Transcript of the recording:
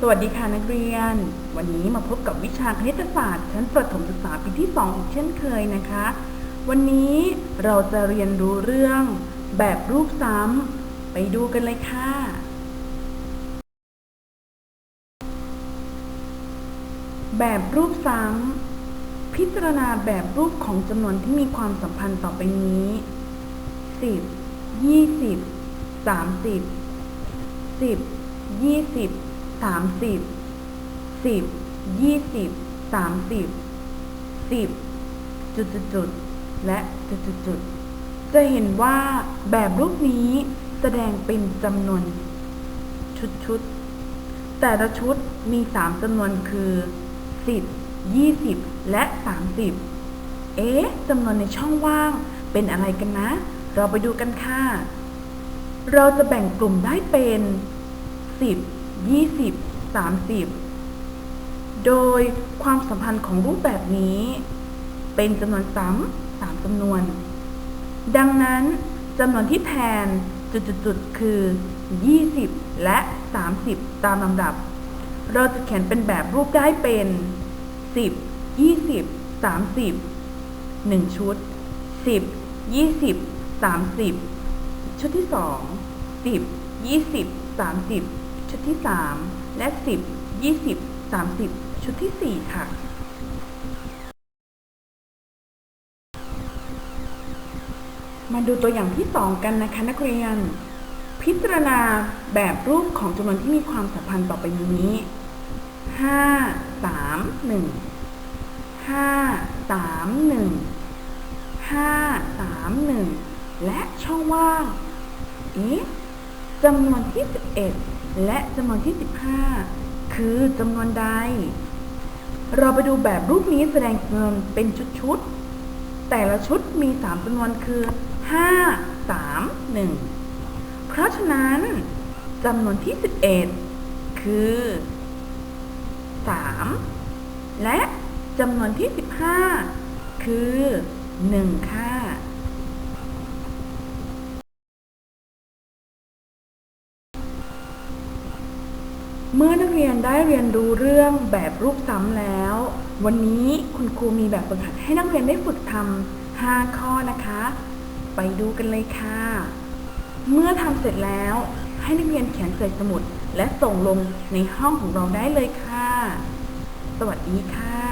สวัสดีค่ะนักเรียน วันนี้มาพบกับวิชาคณิตศาสตร์ ชั้นประถมศึกษาปีที่ 2 อีกเช่นเคยนะคะ วันนี้เราจะเรียนรู้เรื่องแบบรูปซ้ำไปดูกันเลยค่ะ แบบรูปซ้ำพิจารณาแบบรูปของจำนวนที่มีความสัมพันธ์ต่อไปนี้ 10 20 30สิบยี่ สามสิบสิบยี่สิบสามสิบสิบจุดจุดจุดและจุดจุดจุดจะเห็นว่าแบบรูปนี้แสดงเป็นจำนวนชุดชุดแต่ละชุดมีสามจำนวนคือสิบยี่สิบและสามสิบเอ๊ะจำนวนในช่องว่างเป็นอะไรกันนะ เราไปดูกันค่ะ เราจะแบ่งกลุ่มได้เป็น10 20 30 โดยความสัมพันธ์ของรูปแบบนี้ เป็นจำนวนซ้ำสามจำนวน ดังนั้นจำนวนที่แทนจุดๆคือ 20 และ 30 ตามลำดับ เราจะเขียนเป็นแบบรูปได้เป็น 10 20 30 1 ชุด 10 20 30 ชุดที่ 2 10 20 30 ชุดที่ 3 และ 10 20 30 ชุดที่ 4 ค่ะ มาดูตัวอย่างที่ 2 กันนะคะนักเรียน พิจารณาแบบรูปของจำนวนที่มีความสัมพันธ์ต่อไปนี้ 5 3 1 5 3 1 5 3 1 และช่องว่าง เอ๊ะจำนวนที่ 11 และจำนวนที่ 15 คือจำนวนใด เราไปดูแบบรูปนี้แสดงจำนวนเป็นชุดๆ แต่ละชุดมี 3จำนวนคือ 5 3 1 เพราะฉะนั้นจำนวนที่ 11 คือ 3 และจำนวนที่ 15 คือ 1 ค่ะ เมื่อนักเรียนได้เรียนรู้เรื่องแบบรูปซ้ำแล้ว วันนี้คุณครูมีแบบฝึกหัดให้นักเรียนได้ฝึกทำ5ข้อนะคะ ไปดูกันเลยค่ะ เมื่อทำเสร็จแล้ว ให้นักเรียนเขียนใส่สมุด และส่งลงในห้องของเราได้เลยค่ะ สวัสดีค่ะ